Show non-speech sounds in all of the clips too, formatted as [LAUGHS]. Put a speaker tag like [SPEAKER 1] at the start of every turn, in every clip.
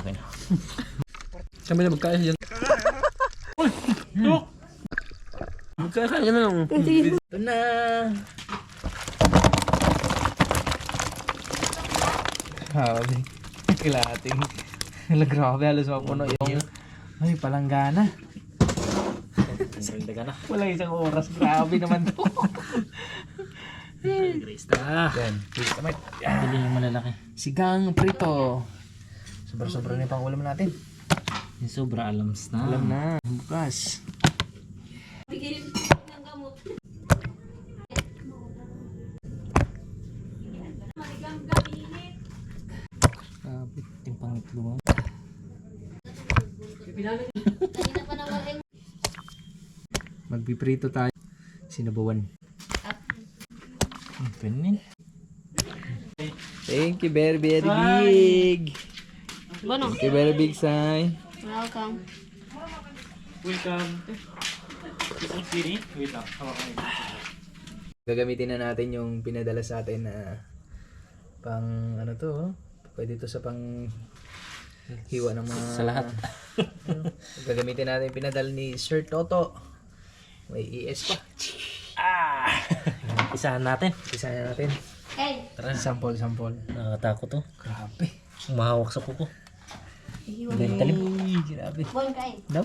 [SPEAKER 1] akin.
[SPEAKER 2] Kami na magkaya yan. Magkaya ka na lang.
[SPEAKER 1] Ito na.
[SPEAKER 2] Grabe. Kilating. Hala, grabe. Halos mapuno yung... Ay, palanggana.
[SPEAKER 1] Ang ka na.
[SPEAKER 2] Wala isang oras. Grabe naman to.
[SPEAKER 1] Krista.
[SPEAKER 2] Yan. Please, kamay.
[SPEAKER 1] Bili yung malalaki.
[SPEAKER 2] Sigang prito. Sobra-sobra na yung pang ulam natin.
[SPEAKER 1] Yung sobra alams na.
[SPEAKER 2] Alam na. Bukas.
[SPEAKER 1] Grabe. Timpang itlog.
[SPEAKER 2] Magpiprito tayo. Sinabawan.
[SPEAKER 1] Ang penin.
[SPEAKER 2] Thank you very, very big.
[SPEAKER 3] Bono,
[SPEAKER 2] Thank you very big, Sai.
[SPEAKER 3] welcome.
[SPEAKER 1] Welcome. Isang siri. Wait lang. Hawakan mo.
[SPEAKER 2] Gagamitin na natin yung pinadala sa atin na pang ano to, oh. pwede to sa pang hiwa ng mga
[SPEAKER 1] Sa lahat.
[SPEAKER 2] ano, [LAUGHS] gagamitin natin yung pinadala ni Sir Toto. May ES pa.
[SPEAKER 1] Ah! Isahan natin.
[SPEAKER 2] Isa na natin.
[SPEAKER 3] Hey,
[SPEAKER 1] Tara.
[SPEAKER 2] Sample, sample.
[SPEAKER 1] Nakakatakot to.
[SPEAKER 2] Grabe.
[SPEAKER 1] Umahawak sa kuko.
[SPEAKER 3] Iwan
[SPEAKER 1] Dahil talim.
[SPEAKER 2] Ay, grabe.
[SPEAKER 3] Bon, kain.
[SPEAKER 2] Daw?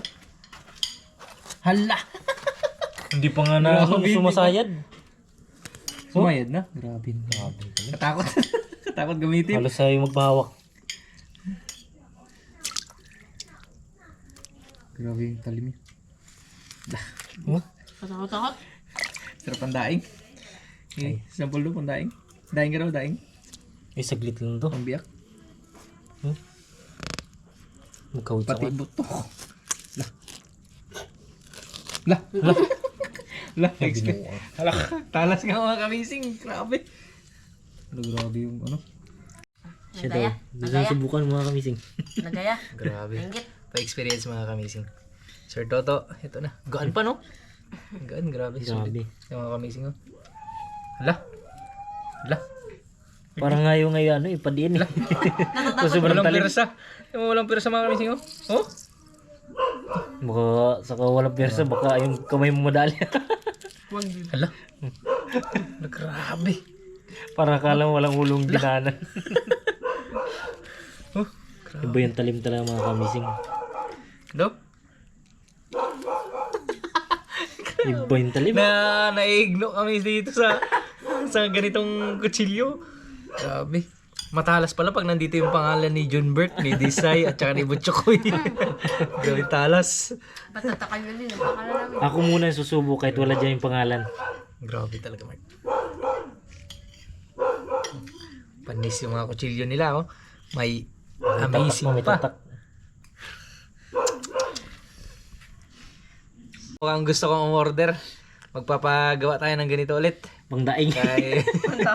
[SPEAKER 2] Hala! [LAUGHS]
[SPEAKER 1] Hindi pa nga na
[SPEAKER 2] Grabe.
[SPEAKER 1] sumasayad.
[SPEAKER 2] Sumayad na? Grabe. Grabe. Katakot. [LAUGHS] Katakot gamitin.
[SPEAKER 1] Halos sa'yo magpahawak.
[SPEAKER 2] Grabe yung talim niya.
[SPEAKER 1] Huh?
[SPEAKER 3] Katakot-takot.
[SPEAKER 2] Sarap ang daing. Okay. Sample do pang daing. Daing ka raw, daing.
[SPEAKER 1] Eh, saglit lang to.
[SPEAKER 2] Pambiyak.
[SPEAKER 1] Magkawit
[SPEAKER 2] Pati buto. Lah. Lah. Lah. Lah. Expect. Hala. Talas nga mga kamising. Grabe. Ano grabe yung ano.
[SPEAKER 1] Siya daw.
[SPEAKER 3] Nagaya.
[SPEAKER 1] Gusto
[SPEAKER 3] Nagaya.
[SPEAKER 1] subukan mga kamising.
[SPEAKER 3] Nagaya. [LAUGHS]
[SPEAKER 2] Grabe. Pa-experience mga kamising. Sir Toto, ito na. Gaan pa no? Gaan, grabe.
[SPEAKER 1] Grabe.
[SPEAKER 2] Yung mga kamising oh. Hala. Hala.
[SPEAKER 1] Parang ngayon ngayon ano, ipadiin eh. Kasi sobrang
[SPEAKER 2] Walang
[SPEAKER 1] talim.
[SPEAKER 2] pirsa. Yung walang pirsa mga kamising oh. Oh?
[SPEAKER 1] Baka saka walang persa, baka yung kamay mo madali.
[SPEAKER 2] Hala. Hala, grabe.
[SPEAKER 1] Parang akala mo walang ulong dinanan.
[SPEAKER 2] Oh,
[SPEAKER 1] Iba yung talim talaga mga kamising.
[SPEAKER 2] Daw?
[SPEAKER 1] Iba yung talim.
[SPEAKER 2] na naigno kami dito sa sa ganitong kutsilyo. Grabe. Matalas pala pag nandito yung pangalan ni John Bert, ni Desai, at saka ni Butchokoy. [LAUGHS] Grabe talas.
[SPEAKER 3] Patatakal yun din. Napakala namin.
[SPEAKER 1] Ako muna yung susubo kahit wala dyan yung pangalan.
[SPEAKER 2] Grabe talaga, Mark. Panis yung mga kutsilyo nila, oh. May amazing
[SPEAKER 1] May
[SPEAKER 2] pa.
[SPEAKER 1] tatak.
[SPEAKER 2] Kung ang gusto kong order, magpapagawa tayo ng ganito ulit.
[SPEAKER 1] Pangdaing.
[SPEAKER 2] Kay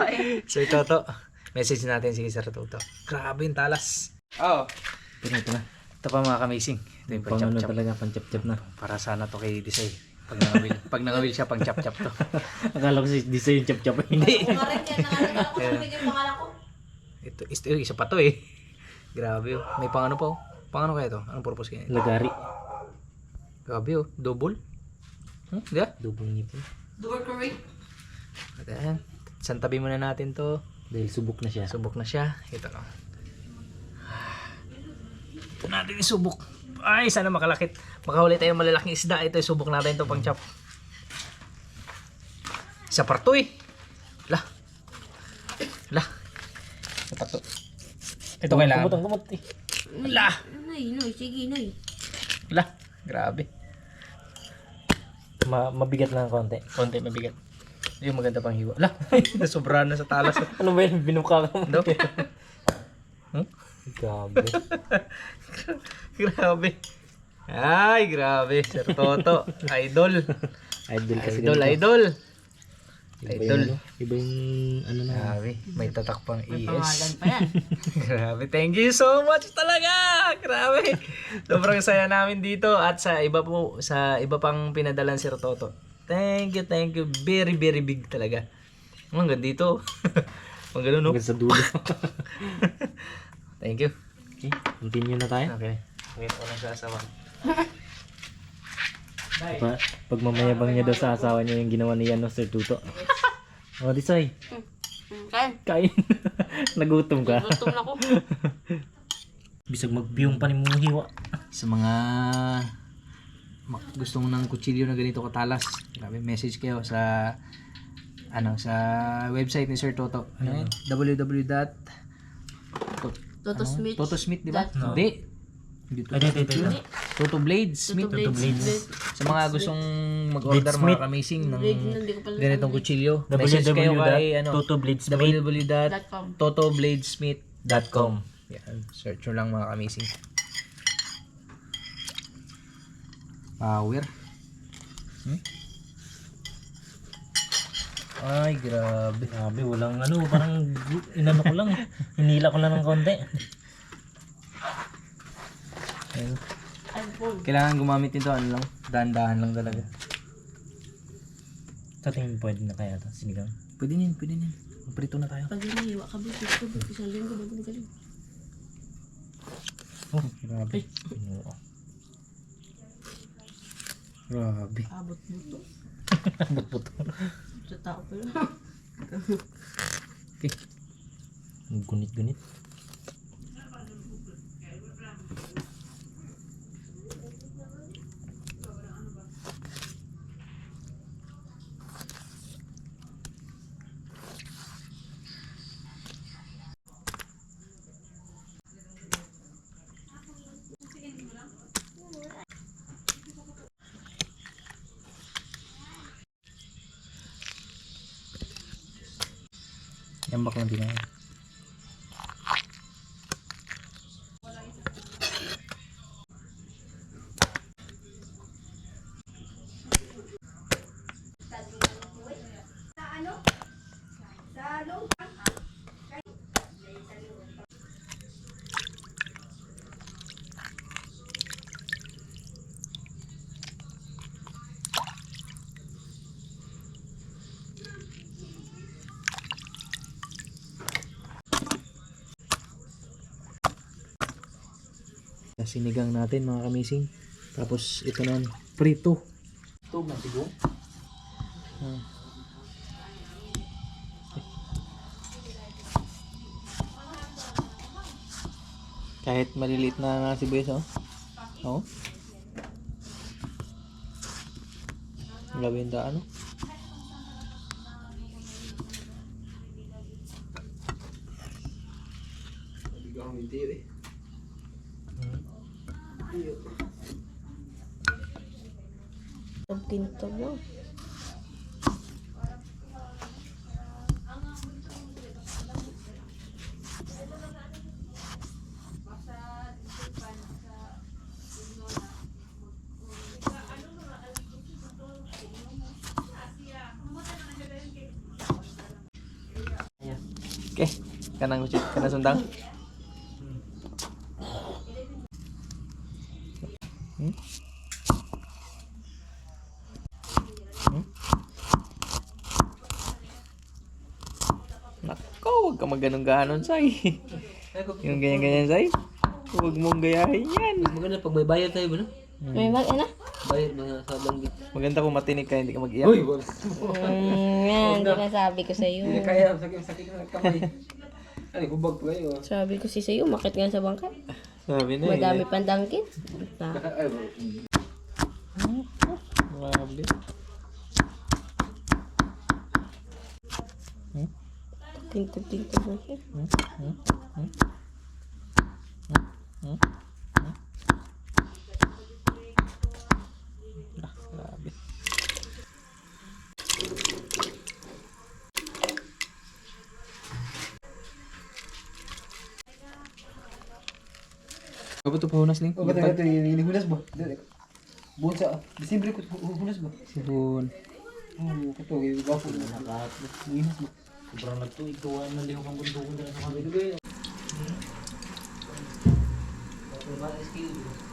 [SPEAKER 2] [LAUGHS] Sir Toto. Message natin si Sir Toto. Grabe yung talas. Oo.
[SPEAKER 1] Pero ito na.
[SPEAKER 2] Ito pa mga kamazing. Ito yung
[SPEAKER 1] Pang ano talaga, pang chap-chap na.
[SPEAKER 2] Para sana to kay Desay. Pag nangawil, [LAUGHS] pag nangawil siya, pang chap-chap to. [LAUGHS]
[SPEAKER 1] Akala ko si di sa'yo yung chap-chap. [LAUGHS] Hindi.
[SPEAKER 3] Nga rin yan. Nangalan ako pangalan ko.
[SPEAKER 2] Ito, is, eh, isa pa to eh. Grabe oh. May pang ano pa oh. Pang ano kaya to? Anong purpose kaya? ito?
[SPEAKER 1] Lagari.
[SPEAKER 2] Grabe oh. Double? Hmm? Di ba?
[SPEAKER 1] Dubong ngipin.
[SPEAKER 3] Door curry.
[SPEAKER 2] Ayan. Santabi muna natin to.
[SPEAKER 1] Dahil subok na siya.
[SPEAKER 2] Subok na siya. Ito na. Ito natin isubok. Ay, sana makalakit. Makahuli tayong malalaking isda. Ito, isubok natin to pang chop. Isa parto eh. Lah. Lah. Isa parto. Ito kailangan.
[SPEAKER 1] Kumot ang kumot eh.
[SPEAKER 2] Lah.
[SPEAKER 3] Noy, noy. Sige, noy.
[SPEAKER 2] Lah. Grabe.
[SPEAKER 1] Ma mabigat lang konti.
[SPEAKER 2] Konti mabigat. Yung maganda pang hiwa. Lah. [LAUGHS] Nasobra na sa talas. [LAUGHS]
[SPEAKER 1] Ano ba yun? Binuka ka mo.
[SPEAKER 2] No? Hmm?
[SPEAKER 1] Grabe. [LAUGHS]
[SPEAKER 2] grabe. Ay, grabe. Sir Toto. Idol.
[SPEAKER 1] Idol kasi.
[SPEAKER 2] Idol,
[SPEAKER 1] ganito.
[SPEAKER 2] idol.
[SPEAKER 1] Iba
[SPEAKER 2] Idol.
[SPEAKER 1] yung, ano, iba yung ano na.
[SPEAKER 2] Grabe. May tatak pang ES.
[SPEAKER 3] pa yan.
[SPEAKER 2] grabe. Thank you so much talaga. Grabe. Sobrang saya namin dito at sa iba po sa iba pang pinadalan Sir Toto. Thank you, thank you. Very, very big talaga. Hanggang dito. [LAUGHS] Hanggang no?
[SPEAKER 1] Hanggang sa dulo. [LAUGHS]
[SPEAKER 2] Thank you.
[SPEAKER 1] Okay, continue na tayo.
[SPEAKER 2] Okay. Ngayon ko lang sa asawa. [LAUGHS]
[SPEAKER 1] Pa, pagmamayabang niya daw sa asawa niya yung ginawa niya no, Sir Tuto. O, oh, Disoy,
[SPEAKER 3] Kain.
[SPEAKER 1] kain. Nagutom ka.
[SPEAKER 3] Gutom na ko.
[SPEAKER 1] Bisag magpiyong pa ni mong hiwa.
[SPEAKER 2] Sa mga gusto mo ng kutsilyo na ganito katalas, grabe message kayo sa ano sa website ni Sir Toto. Ano yun? www.
[SPEAKER 3] Toto Smith.
[SPEAKER 2] Toto Smith, di ba? Hindi. Hindi
[SPEAKER 1] Ay, dito, dito, dito.
[SPEAKER 2] Toto Blades Smith.
[SPEAKER 3] Toto Blades.
[SPEAKER 2] Sa mga gustong mag-order
[SPEAKER 1] Smith.
[SPEAKER 2] mga amazing ng
[SPEAKER 3] Blade
[SPEAKER 2] ganitong kutsilyo, message kayo kay ano,
[SPEAKER 1] www.totobladesmith.com
[SPEAKER 2] www.totobladesmith.com Yan, search nyo lang mga amazing. Power. Hmm? Ay, grabe.
[SPEAKER 1] Grabe, walang ano, parang inano ko lang. [LAUGHS] Hinila ko lang ng konti.
[SPEAKER 2] Ayun. Kailangan gumamit nito, ano lang, dahan-dahan lang talaga.
[SPEAKER 1] Sa tingin pwede na kaya ito, sinigang.
[SPEAKER 2] Pwede din, pwede din. Prito na tayo.
[SPEAKER 3] Pag hinihiwa ka, buti ko, buti isang linggo, bago magaling.
[SPEAKER 2] Oh, grabe.
[SPEAKER 1] Oo.
[SPEAKER 2] Grabe.
[SPEAKER 3] Abot mo to.
[SPEAKER 1] Butbut.
[SPEAKER 3] Sa tao pa yun. [LAUGHS]
[SPEAKER 2] Okay.
[SPEAKER 1] Gunit-gunit.
[SPEAKER 2] Yambak lang din ako. Sinigang natin mga kamising. Tapos ito naman, prito. Ito na siguro. Ah. Kahit maliliit na sibuyas, oh. Oh. Grabe yung daan, oh.
[SPEAKER 3] Ang pinto mo.
[SPEAKER 2] Okay. Kanang kusit, kanang sundang. Hmm? Hmm? Ka maganon-ganon, say. Yung ganyan-ganyan, say. Huwag mong gayahin yan.
[SPEAKER 4] Maganda pag may bayad tayo ba no?
[SPEAKER 3] May mag, ano?
[SPEAKER 4] Bayad mga sa banggit.
[SPEAKER 2] Maganda kung matinig ka, hindi ka mag-iyak.
[SPEAKER 4] Uy, boss.
[SPEAKER 3] Mm, yan, sinasabi ko sa'yo.
[SPEAKER 4] Hindi kaya, sakit, sakit na kamay. Ano, kubag pa kayo. ah.
[SPEAKER 3] Sabi ko si sa'yo, makit nga sa bangka.
[SPEAKER 2] Sabi na eh.
[SPEAKER 3] Madami pang dangkit. Na,
[SPEAKER 4] Ay, boss.
[SPEAKER 2] Grabe.
[SPEAKER 3] Tinto-tinto mo siya.
[SPEAKER 2] Grabe. Apa tu pahunas ni?
[SPEAKER 4] Oh, kata kata ini ini hunas ba? Buon sa Desember ko hu- hunas ba?
[SPEAKER 2] Sihun.
[SPEAKER 4] Oh, na lahat. Hunas ba?
[SPEAKER 1] Sobrang nagto, ikaw ang nalihok ang bundok ko dala sa kabila.
[SPEAKER 2] natin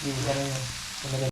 [SPEAKER 2] Hindi, ano yun. Ano yun?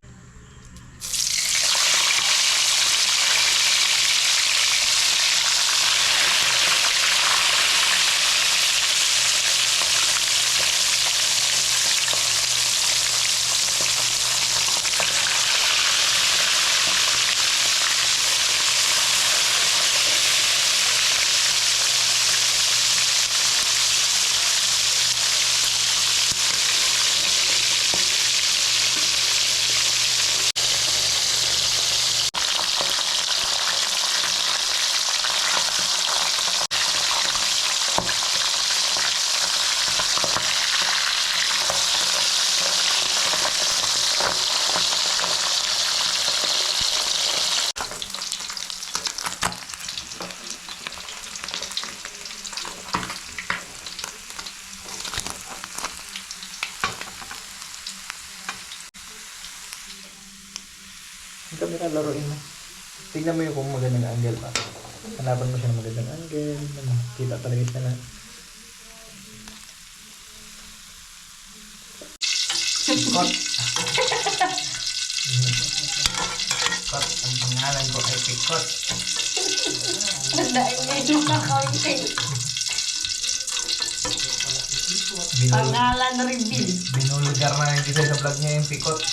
[SPEAKER 2] Ang camera laruin mo. Tignan mo yung kung magandang angle pa. Hanapan mo siya ng magandang angle. Ano, kita talaga siya na. Kot. Kot. Ang pangalan ko ay
[SPEAKER 3] yung mga kaunting.
[SPEAKER 2] Binul
[SPEAKER 3] Pangalan reveal.
[SPEAKER 2] binulugar na yung sa vlog niya yung Pikot.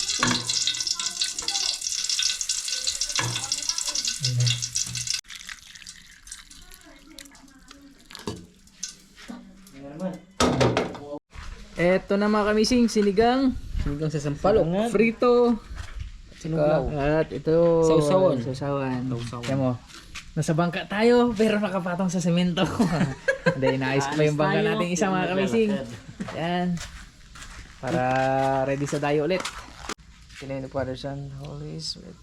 [SPEAKER 2] Eto na mga kamising, sinigang.
[SPEAKER 4] Sinigang sa sampalok.
[SPEAKER 2] Frito.
[SPEAKER 4] Sinuglaw.
[SPEAKER 2] At ito.
[SPEAKER 4] Sausawan.
[SPEAKER 2] Sausawan. Kaya mo. Nasa bangka tayo, pero nakapatong sa semento. [LAUGHS] Hindi, inaayos pa yung bangka natin isa mga kamising. Yan. Para ready sa tayo ulit. Kinain the Father, Son, Holy Spirit.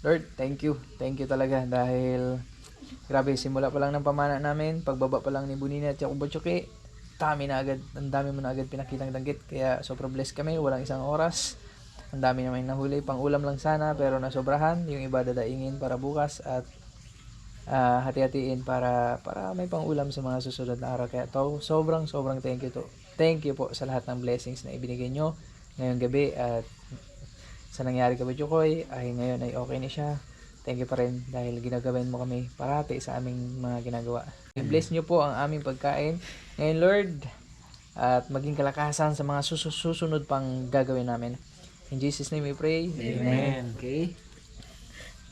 [SPEAKER 2] Lord, thank you. Thank you talaga dahil grabe, simula pa lang ng pamana namin, pagbaba pa lang ni Bunina at Jacob Bachoke, dami na agad, ang dami mo na agad pinakitang danggit. Kaya sobrang blessed kami, walang isang oras. Ang dami naman nahuli, pang ulam lang sana pero nasobrahan. Yung iba dadaingin para bukas at ah, hati-hatiin para para may pang ulam sa mga susunod na araw. Kaya to, sobrang sobrang thank you to. Thank you po sa lahat ng blessings na ibinigay nyo ngayong gabi at sa nangyari kay Chukoy ay ngayon ay okay na siya. Thank you pa rin dahil ginagabayan mo kami parati sa aming mga ginagawa. I-bless nyo po ang aming pagkain ngayon Lord at maging kalakasan sa mga susu- susunod pang gagawin namin. In Jesus name we pray. Amen. Okay.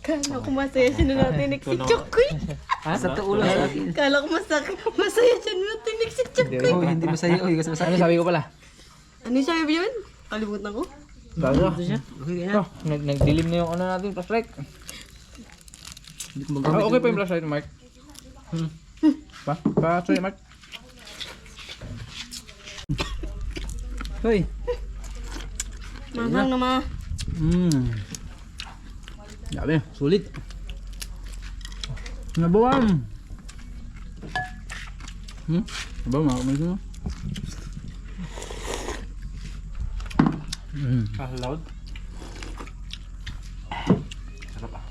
[SPEAKER 3] Kala ko masaya siya na natinig si Chokoy.
[SPEAKER 2] Ha? Sa tuulo sa akin.
[SPEAKER 3] Kala ko masaya, masaya siya na natinig si Chokoy.
[SPEAKER 4] Oh, hindi masaya. Oh, kasi masaya.
[SPEAKER 2] Ano sabi ko pala?
[SPEAKER 3] Ano yung sabi yun? Kalimutan ko.
[SPEAKER 2] Bago. Oh, nag nagdilim na yung ano natin, flashlight.
[SPEAKER 4] Hindi ko
[SPEAKER 2] Ah,
[SPEAKER 4] magamit.
[SPEAKER 2] okay pa yung flashlight, Mark. Hmm. Pa? Pa, sorry, Mark.
[SPEAKER 4] Hoy.
[SPEAKER 3] Mahang na ma.
[SPEAKER 4] Hmm. Grabe, sulit. Nabawan. Hmm? Aba, mga kamay ko.
[SPEAKER 2] Mm.
[SPEAKER 5] Ah, loud. Sarap ah.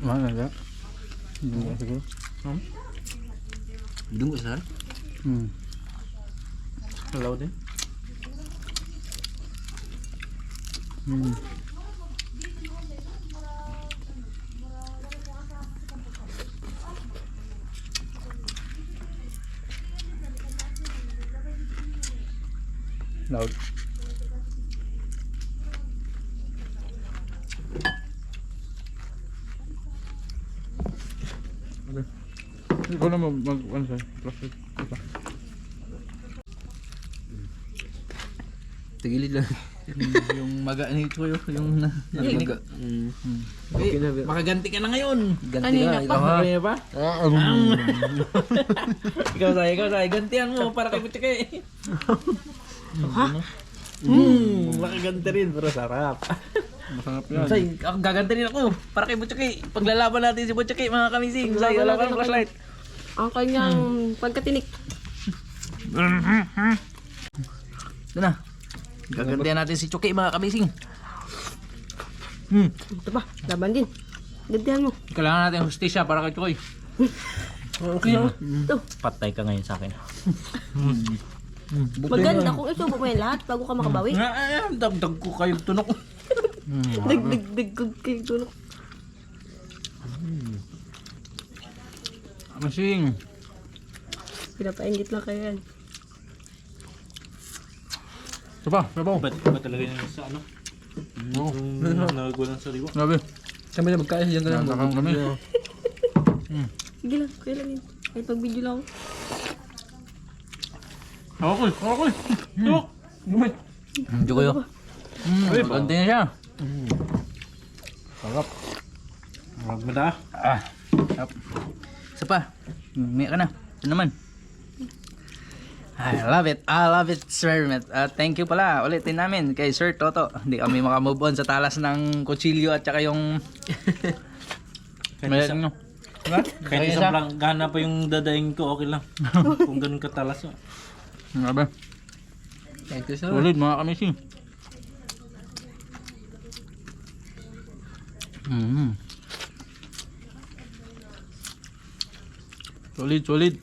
[SPEAKER 2] Mahal na Hindi ka siguro.
[SPEAKER 4] Dungo sa sar.
[SPEAKER 2] Hmm.
[SPEAKER 5] Loud din.
[SPEAKER 2] Hmm. Loud. Okay. Ikaw na mag, mag ano sa'yo? Plastic. Ito.
[SPEAKER 4] Tagilid lang. [LAUGHS]
[SPEAKER 2] yung maga ni Choyo, yung na,
[SPEAKER 4] Maga.
[SPEAKER 2] Mm.
[SPEAKER 4] Okay na ba?
[SPEAKER 2] Makaganti ka na ngayon.
[SPEAKER 4] Ganti
[SPEAKER 3] Kanina
[SPEAKER 4] ka.
[SPEAKER 3] pa.
[SPEAKER 4] ikaw, ha?
[SPEAKER 2] Kaya ba? [LAUGHS] ikaw sa ikaw sa gantihan mo para kay Butchike. Ha? Hmm, makaganti rin pero sarap. Masarap yan. Say, ako gaganti rin ako para kay Butchike. Paglalaban natin si Butchike mga kamising. Say, wala kang flashlight.
[SPEAKER 3] Ang kanyang pagkatinik.
[SPEAKER 2] Ito na. Gagantihan natin si Chuki mga kamising. Hmm.
[SPEAKER 3] Ito pa, laban din. Gantihan mo.
[SPEAKER 2] Kailangan natin hustisya para kay Chukoy.
[SPEAKER 3] Okay oh. Ito.
[SPEAKER 1] Patay ka ngayon sa akin.
[SPEAKER 3] Maganda kung isubo mo yan lahat bago ka makabawi.
[SPEAKER 2] Nga, eh, dagdag ko kayong tunok.
[SPEAKER 3] Dig, dig, tulog.
[SPEAKER 2] Masing.
[SPEAKER 3] Pinapaingit lang kayo yan.
[SPEAKER 2] Pa, sabaw.
[SPEAKER 5] Ba't ba talaga yung sa ano?
[SPEAKER 2] Oo.
[SPEAKER 5] Yung nagagulang sa liwa.
[SPEAKER 2] Grabe.
[SPEAKER 4] Kami na magkain diyan ka lang.
[SPEAKER 2] Nantakang kami.
[SPEAKER 3] Sige lang, kaya lang yun. Ay, pag video lang ako.
[SPEAKER 5] Ako ko, ako ko. Tunok. Gumay.
[SPEAKER 2] Chukoy oh. Hmm, ganti na siya.
[SPEAKER 5] Sarap. Na.
[SPEAKER 2] Ah. Sarap. Isa pa. Umiyak ka na. Ito naman. I love it. I love it, Sir. Uh, thank you pala. Ulitin namin kay Sir Toto. Hindi kami makamove on sa talas ng kutsilyo at saka yung...
[SPEAKER 5] Kahit
[SPEAKER 2] May,
[SPEAKER 5] isa-
[SPEAKER 2] ano,
[SPEAKER 5] Kahit
[SPEAKER 2] Isa?
[SPEAKER 5] isang lang, gana pa yung dadaing ko, okay lang. [LAUGHS] Kung ganun katalas. oh.
[SPEAKER 2] Grabe.
[SPEAKER 4] Thank you sir.
[SPEAKER 2] Solid mga kamising. Mm. Solid, solid.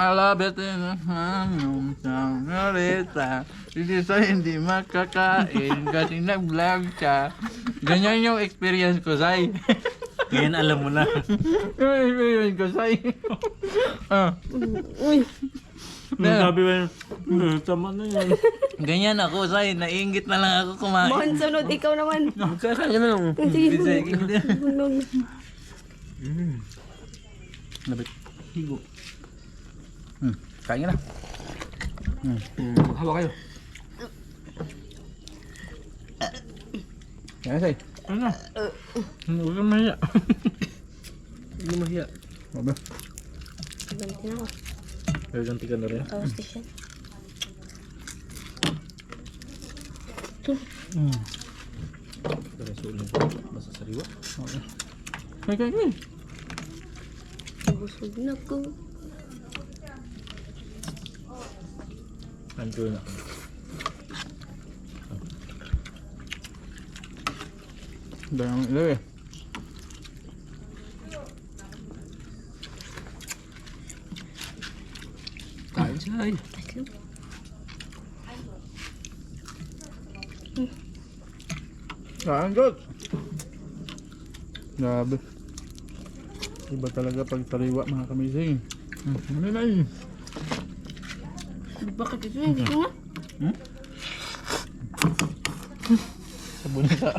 [SPEAKER 2] I love it in the hanong sangarita. Hindi sa hindi makakain kasi nag-vlog siya. Ganyan yung experience ko, Sai.
[SPEAKER 5] Ngayon alam mo na.
[SPEAKER 2] yung experience ko, Sai. ah.
[SPEAKER 3] Uy,
[SPEAKER 5] Sabi ba yun, "Eh, tama na yan. [LAUGHS]
[SPEAKER 2] Ganyan ako, Sai. Nainggit na lang ako kumain.
[SPEAKER 3] Mon, sunod, ikaw naman. [LAUGHS]
[SPEAKER 4] Magkain ka na lang.
[SPEAKER 3] Sige, hunog.
[SPEAKER 2] Labit. [LAUGHS] Higo. Hmm. Kain ka na.
[SPEAKER 4] Hawa kayo.
[SPEAKER 2] Kaya, Sai.
[SPEAKER 5] Ano? Huwag kang mahiya.
[SPEAKER 4] Hindi mahiya.
[SPEAKER 2] Sabi.
[SPEAKER 3] Ganti na ako.
[SPEAKER 5] Gaganti ka na rin.
[SPEAKER 3] Tapos station.
[SPEAKER 5] Pero sulit. Basta sariwa.
[SPEAKER 2] Kain, kain, kain.
[SPEAKER 3] Busog na ko.
[SPEAKER 5] Nanto na.
[SPEAKER 2] Dahil ilaw eh.
[SPEAKER 4] Ay.
[SPEAKER 2] Kain, God. Grabe. Iba talaga pag taliwa mga kamising. Hmm. Ano na yun?
[SPEAKER 3] Bakit ito? Hindi ko nga.
[SPEAKER 2] Sabunita.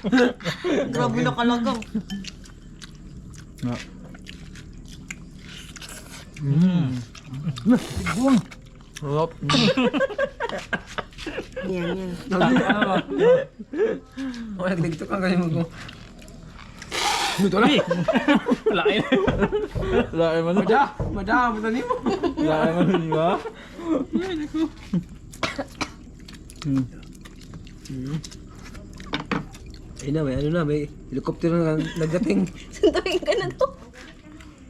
[SPEAKER 2] [LAUGHS]
[SPEAKER 3] Grabe na kalagaw.
[SPEAKER 2] Na. Mm. Buwang.
[SPEAKER 4] Hop.
[SPEAKER 3] Yan, yan.
[SPEAKER 4] Wala dito ka kasi mo.
[SPEAKER 5] Lain.
[SPEAKER 2] Lain man.
[SPEAKER 4] Mada, mada, mada ni mo.
[SPEAKER 2] Lain man di ba? Hmm.
[SPEAKER 4] Ay na, may ano na, may helicopter na nagdating.
[SPEAKER 3] Suntuin ka na to.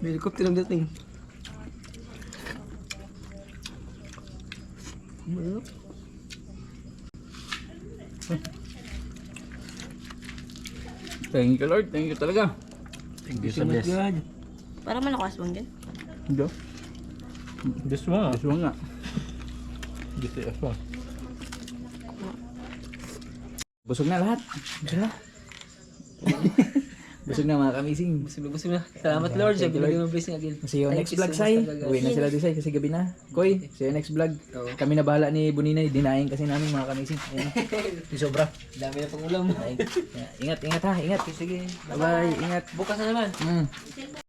[SPEAKER 4] May helicopter na
[SPEAKER 2] Thank you Lord, thank you talaga.
[SPEAKER 1] Thank you sa bless.
[SPEAKER 3] Para man ako aswang din.
[SPEAKER 2] Hindi.
[SPEAKER 1] This one.
[SPEAKER 2] Gusto mo nga.
[SPEAKER 1] One.
[SPEAKER 2] Busog na lahat. Busog [LAUGHS] na. Busog na mga kamising.
[SPEAKER 4] Busog na, busog na. Salamat Lord sa binigay mong blessing again.
[SPEAKER 2] See you next vlog, Sai. Uwi na sila di Sai kasi gabi na. Koy, see you next vlog. Kami na bahala ni Buninay. Dinayin kasi namin mga kamising. Ayan. [LAUGHS] Sobra.
[SPEAKER 4] Dami na pang ulam.
[SPEAKER 2] Ingat, ingat ha. Ingat. Sige. Bye-bye. Ingat.
[SPEAKER 4] Bukas na naman.
[SPEAKER 2] Mm.